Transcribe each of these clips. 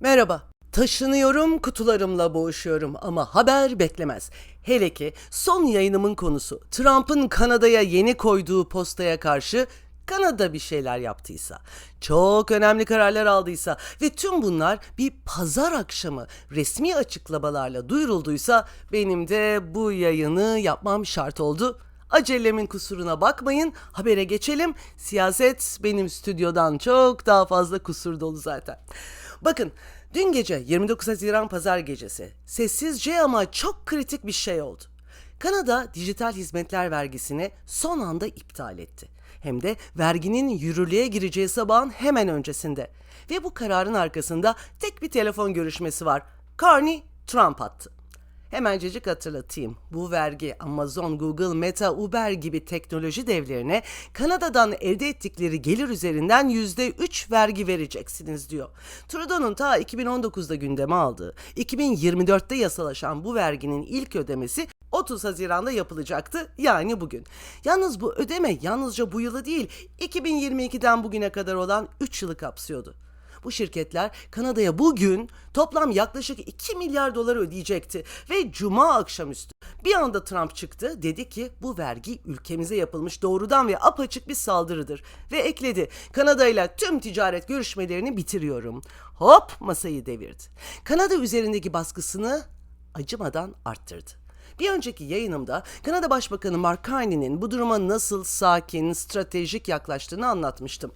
Merhaba. Taşınıyorum, kutularımla boğuşuyorum ama haber beklemez. Hele ki son yayınımın konusu Trump'ın Kanada'ya yeni koyduğu postaya karşı Kanada bir şeyler yaptıysa, çok önemli kararlar aldıysa ve tüm bunlar bir pazar akşamı resmi açıklamalarla duyurulduysa benim de bu yayını yapmam şart oldu. Acelemin kusuruna bakmayın. Habere geçelim. Siyaset benim stüdyodan çok daha fazla kusur dolu zaten. Bakın dün gece 29 Haziran pazar gecesi sessizce ama çok kritik bir şey oldu. Kanada dijital hizmetler vergisini son anda iptal etti. Hem de verginin yürürlüğe gireceği sabahın hemen öncesinde. Ve bu kararın arkasında tek bir telefon görüşmesi var. Carney Trump attı. Hemencecik hatırlatayım. Bu vergi Amazon, Google, Meta, Uber gibi teknoloji devlerine Kanada'dan elde ettikleri gelir üzerinden %3 vergi vereceksiniz diyor. Trudeau'nun ta 2019'da gündeme aldığı, 2024'te yasalaşan bu verginin ilk ödemesi 30 Haziran'da yapılacaktı yani bugün. Yalnız bu ödeme yalnızca bu yılı değil 2022'den bugüne kadar olan 3 yılı kapsıyordu. Bu şirketler Kanada'ya bugün toplam yaklaşık 2 milyar dolar ödeyecekti ve cuma akşamüstü bir anda Trump çıktı dedi ki bu vergi ülkemize yapılmış doğrudan ve apaçık bir saldırıdır ve ekledi Kanada ile tüm ticaret görüşmelerini bitiriyorum. Hop masayı devirdi. Kanada üzerindeki baskısını acımadan arttırdı. Bir önceki yayınımda Kanada Başbakanı Mark Carney'nin bu duruma nasıl sakin, stratejik yaklaştığını anlatmıştım.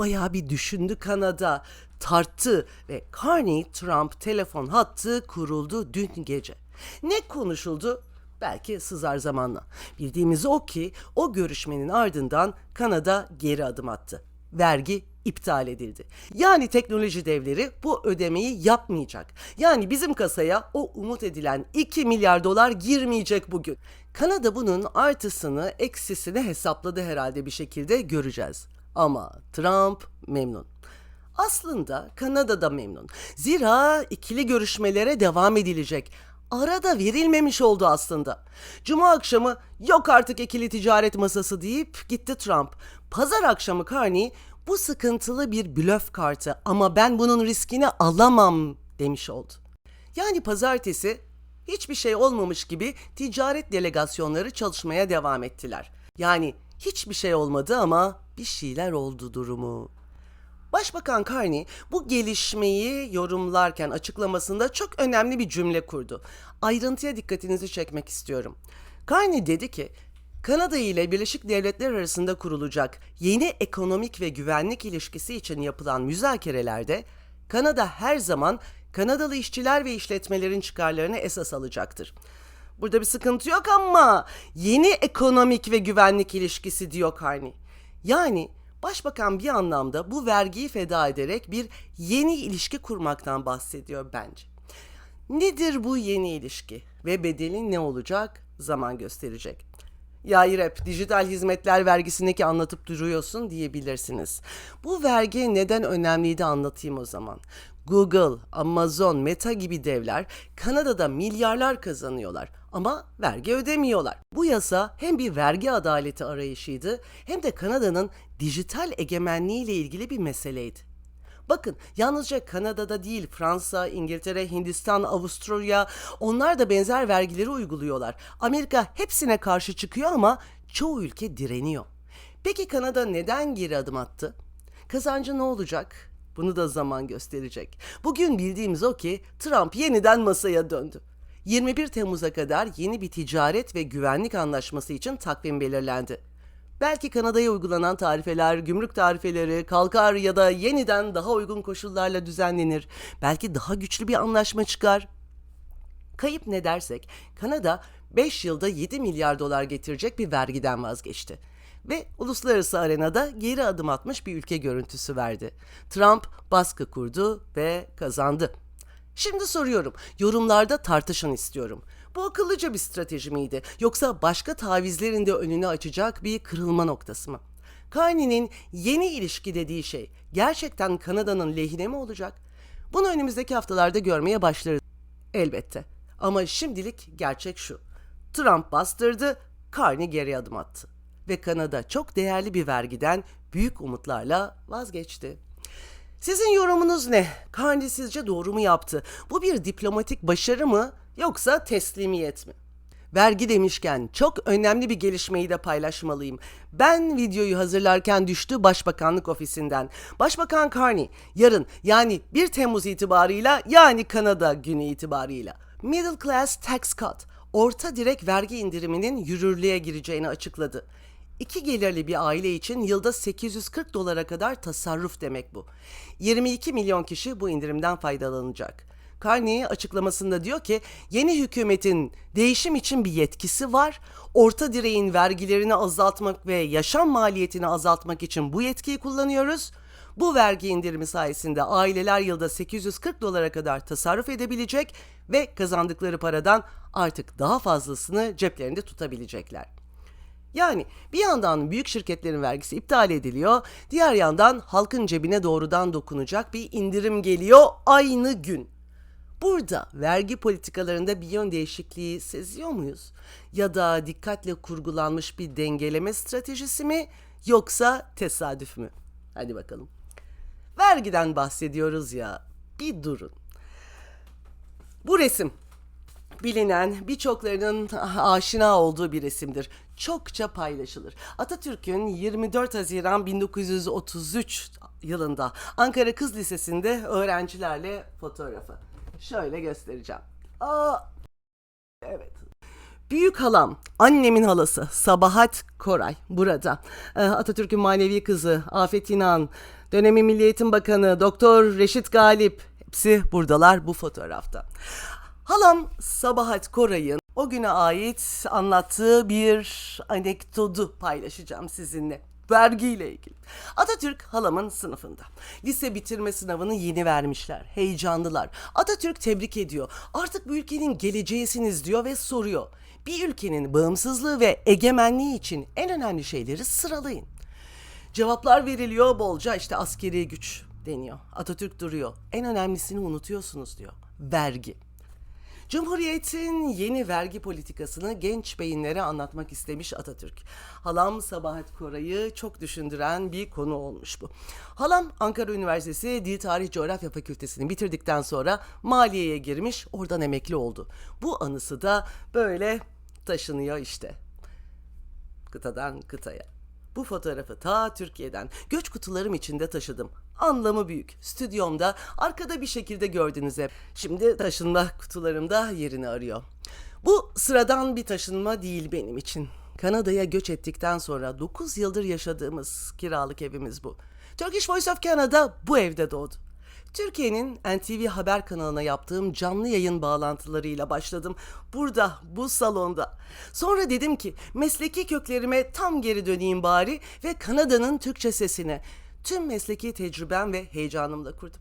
Bayağı bir düşündü Kanada, tarttı ve Carney-Trump telefon hattı kuruldu dün gece. Ne konuşuldu? Belki sızar zamanla. Bildiğimiz o ki o görüşmenin ardından Kanada geri adım attı. Vergi iptal edildi. Yani teknoloji devleri bu ödemeyi yapmayacak. Yani bizim kasaya o umut edilen 2 milyar dolar girmeyecek bugün. Kanada bunun artısını, eksisini hesapladı herhalde bir şekilde göreceğiz. Ama Trump memnun. Aslında Kanada da memnun. Zira ikili görüşmelere devam edilecek. Arada verilmemiş oldu aslında. Cuma akşamı yok artık ikili ticaret masası deyip gitti Trump. Pazar akşamı Carney bu sıkıntılı bir blöf kartı ama ben bunun riskini alamam demiş oldu. Yani pazartesi hiçbir şey olmamış gibi ticaret delegasyonları çalışmaya devam ettiler. Yani hiçbir şey olmadı ama bir şeyler oldu durumu. Başbakan Carney bu gelişmeyi yorumlarken açıklamasında çok önemli bir cümle kurdu. Ayrıntıya dikkatinizi çekmek istiyorum. Carney dedi ki, Kanada ile Birleşik Devletler arasında kurulacak yeni ekonomik ve güvenlik ilişkisi için yapılan müzakerelerde Kanada her zaman Kanadalı işçiler ve işletmelerin çıkarlarını esas alacaktır. Burada bir sıkıntı yok ama yeni ekonomik ve güvenlik ilişkisi diyor Carney. Yani Başbakan bir anlamda bu vergiyi feda ederek bir yeni ilişki kurmaktan bahsediyor bence. Nedir bu yeni ilişki ve bedeli ne olacak zaman gösterecek. Ya İrep, dijital hizmetler vergisindeki anlatıp duruyorsun diyebilirsiniz. Bu vergi neden önemliydi anlatayım o zaman. Google, Amazon, Meta gibi devler Kanada'da milyarlar kazanıyorlar ama vergi ödemiyorlar. Bu yasa hem bir vergi adaleti arayışıydı hem de Kanada'nın dijital egemenliği ile ilgili bir meseleydi. Bakın yalnızca Kanada'da değil Fransa, İngiltere, Hindistan, Avusturya onlar da benzer vergileri uyguluyorlar. Amerika hepsine karşı çıkıyor ama çoğu ülke direniyor. Peki Kanada neden geri adım attı? Kazancı ne olacak? Bunu da zaman gösterecek. Bugün bildiğimiz o ki Trump yeniden masaya döndü. 21 Temmuz'a kadar yeni bir ticaret ve güvenlik anlaşması için takvim belirlendi. Belki Kanada'ya uygulanan tarifeler, gümrük tarifeleri kalkar ya da yeniden daha uygun koşullarla düzenlenir. Belki daha güçlü bir anlaşma çıkar. Kayıp ne dersek, Kanada 5 yılda 7 milyar dolar getirecek bir vergiden vazgeçti. Ve uluslararası arenada geri adım atmış bir ülke görüntüsü verdi. Trump baskı kurdu ve kazandı. Şimdi soruyorum, yorumlarda tartışın istiyorum. Bu akıllıca bir strateji miydi yoksa başka tavizlerin de önünü açacak bir kırılma noktası mı? Carney'nin yeni ilişki dediği şey gerçekten Kanada'nın lehine mi olacak? Bunu önümüzdeki haftalarda görmeye başlarız elbette. Ama şimdilik gerçek şu. Trump bastırdı, Carney geri adım attı. Ve Kanada çok değerli bir vergiden büyük umutlarla vazgeçti. Sizin yorumunuz ne? Carney sizce doğru mu yaptı? Bu bir diplomatik başarı mı yoksa teslimiyet mi? Vergi demişken çok önemli bir gelişmeyi de paylaşmalıyım. Ben videoyu hazırlarken düştü Başbakanlık ofisinden. Başbakan Carney yarın yani 1 Temmuz itibarıyla yani Kanada günü itibarıyla Middle Class Tax Cut orta direk vergi indiriminin yürürlüğe gireceğini açıkladı. İki gelirli bir aile için yılda 840 dolara kadar tasarruf demek bu. 22 milyon kişi bu indirimden faydalanacak. Carney açıklamasında diyor ki yeni hükümetin değişim için bir yetkisi var. Orta direğin vergilerini azaltmak ve yaşam maliyetini azaltmak için bu yetkiyi kullanıyoruz. Bu vergi indirimi sayesinde aileler yılda 840 dolara kadar tasarruf edebilecek ve kazandıkları paradan artık daha fazlasını ceplerinde tutabilecekler. Yani bir yandan büyük şirketlerin vergisi iptal ediliyor, diğer yandan halkın cebine doğrudan dokunacak bir indirim geliyor aynı gün. Burada vergi politikalarında bir yön değişikliği seziyor muyuz? Ya da dikkatle kurgulanmış bir dengeleme stratejisi mi yoksa tesadüf mü? Hadi bakalım. Vergiden bahsediyoruz ya. Bir durun. Bu resim bilinen, birçoklarının aşina olduğu bir resimdir. Çokça paylaşılır. Atatürk'ün 24 Haziran 1933 yılında Ankara Kız Lisesi'nde öğrencilerle fotoğrafı. Şöyle göstereceğim. Aa, evet. Büyük halam, annemin halası Sabahat Koray burada. Ee, Atatürk'ün manevi kızı Afet İnan, dönemin Milli Eğitim Bakanı Doktor Reşit Galip hepsi buradalar bu fotoğrafta. Halam Sabahat Koray'ın o güne ait anlattığı bir anekdotu paylaşacağım sizinle. Vergiyle ilgili. Atatürk halamın sınıfında. Lise bitirme sınavını yeni vermişler. Heyecanlılar. Atatürk tebrik ediyor. Artık bu ülkenin geleceğisiniz diyor ve soruyor. Bir ülkenin bağımsızlığı ve egemenliği için en önemli şeyleri sıralayın. Cevaplar veriliyor bolca işte askeri güç deniyor. Atatürk duruyor. En önemlisini unutuyorsunuz diyor. Vergi. Cumhuriyetin yeni vergi politikasını genç beyinlere anlatmak istemiş Atatürk. Halam Sabahat Koray'ı çok düşündüren bir konu olmuş bu. Halam Ankara Üniversitesi Dil Tarih Coğrafya Fakültesini bitirdikten sonra maliyeye girmiş, oradan emekli oldu. Bu anısı da böyle taşınıyor işte. Kıtadan kıtaya. Bu fotoğrafı ta Türkiye'den göç kutularım içinde taşıdım. Anlamı büyük. Stüdyomda arkada bir şekilde gördünüz hep. Şimdi taşınma kutularımda yerini arıyor. Bu sıradan bir taşınma değil benim için. Kanada'ya göç ettikten sonra 9 yıldır yaşadığımız kiralık evimiz bu. Turkish Voice of Canada bu evde doğdu. Türkiye'nin NTV Haber kanalına yaptığım canlı yayın bağlantılarıyla başladım. Burada, bu salonda. Sonra dedim ki mesleki köklerime tam geri döneyim bari ve Kanada'nın Türkçe sesine tüm mesleki tecrübem ve heyecanımla kurdum.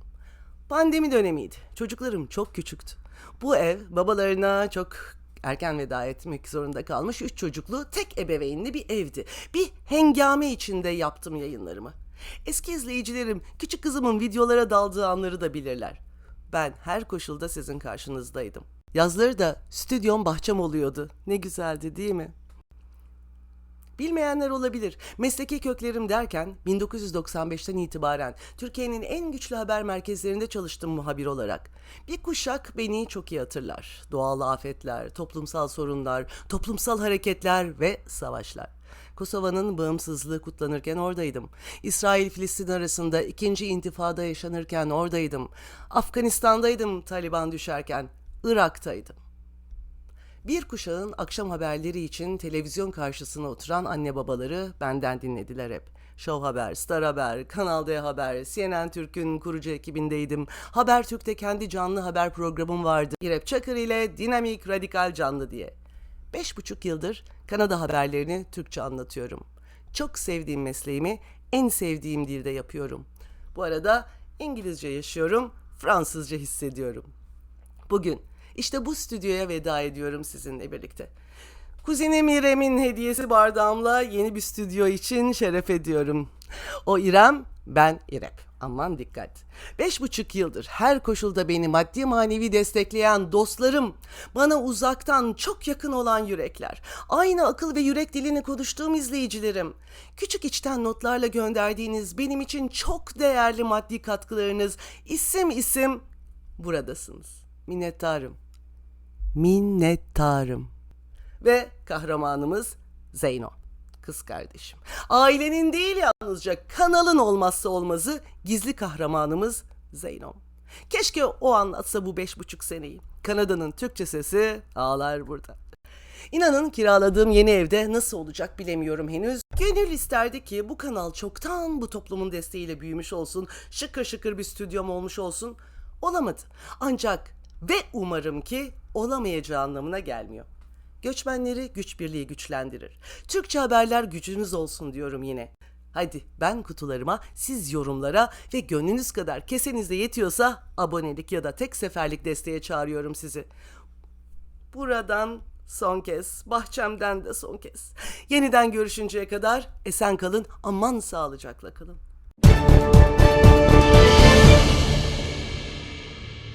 Pandemi dönemiydi. Çocuklarım çok küçüktü. Bu ev babalarına çok erken veda etmek zorunda kalmış üç çocuklu tek ebeveynli bir evdi. Bir hengame içinde yaptım yayınlarımı. Eski izleyicilerim küçük kızımın videolara daldığı anları da bilirler. Ben her koşulda sizin karşınızdaydım. Yazları da stüdyom bahçem oluyordu. Ne güzeldi değil mi? Bilmeyenler olabilir. Mesleki köklerim derken 1995'ten itibaren Türkiye'nin en güçlü haber merkezlerinde çalıştım muhabir olarak. Bir kuşak beni çok iyi hatırlar. Doğal afetler, toplumsal sorunlar, toplumsal hareketler ve savaşlar. Kosova'nın bağımsızlığı kutlanırken oradaydım. İsrail-Filistin arasında ikinci intifada yaşanırken oradaydım. Afganistan'daydım Taliban düşerken. Irak'taydım. Bir kuşağın akşam haberleri için televizyon karşısına oturan anne babaları benden dinlediler hep. Show Haber, Star Haber, Kanal D Haber, CNN Türk'ün kurucu ekibindeydim. Habertürk'te kendi canlı haber programım vardı. İrep Çakır ile Dinamik Radikal Canlı diye. Beş buçuk yıldır Kanada haberlerini Türkçe anlatıyorum. Çok sevdiğim mesleğimi en sevdiğim dilde yapıyorum. Bu arada İngilizce yaşıyorum, Fransızca hissediyorum. Bugün işte bu stüdyoya veda ediyorum sizinle birlikte. Kuzenim İrem'in hediyesi bardağımla yeni bir stüdyo için şeref ediyorum. O İrem, ben İrep. Aman dikkat. Beş buçuk yıldır her koşulda beni maddi manevi destekleyen dostlarım, bana uzaktan çok yakın olan yürekler, aynı akıl ve yürek dilini konuştuğum izleyicilerim, küçük içten notlarla gönderdiğiniz benim için çok değerli maddi katkılarınız, isim isim buradasınız. Minnettarım. Minnettarım. Ve kahramanımız Zeyno. Kız kardeşim. Ailenin değil yalnızca kanalın olmazsa olmazı gizli kahramanımız Zeyno. Keşke o anlatsa bu beş buçuk seneyi. Kanada'nın Türkçe sesi ağlar burada. İnanın kiraladığım yeni evde nasıl olacak bilemiyorum henüz. Gönül isterdi ki bu kanal çoktan bu toplumun desteğiyle büyümüş olsun, şıkır şıkır bir stüdyom olmuş olsun. Olamadı. Ancak ve umarım ki olamayacağı anlamına gelmiyor. Göçmenleri güç birliği güçlendirir. Türkçe haberler gücünüz olsun diyorum yine. Hadi ben kutularıma, siz yorumlara ve gönlünüz kadar kesenizde yetiyorsa abonelik ya da tek seferlik desteğe çağırıyorum sizi. Buradan son kez, bahçemden de son kez. Yeniden görüşünceye kadar esen kalın, aman sağlıcakla kalın.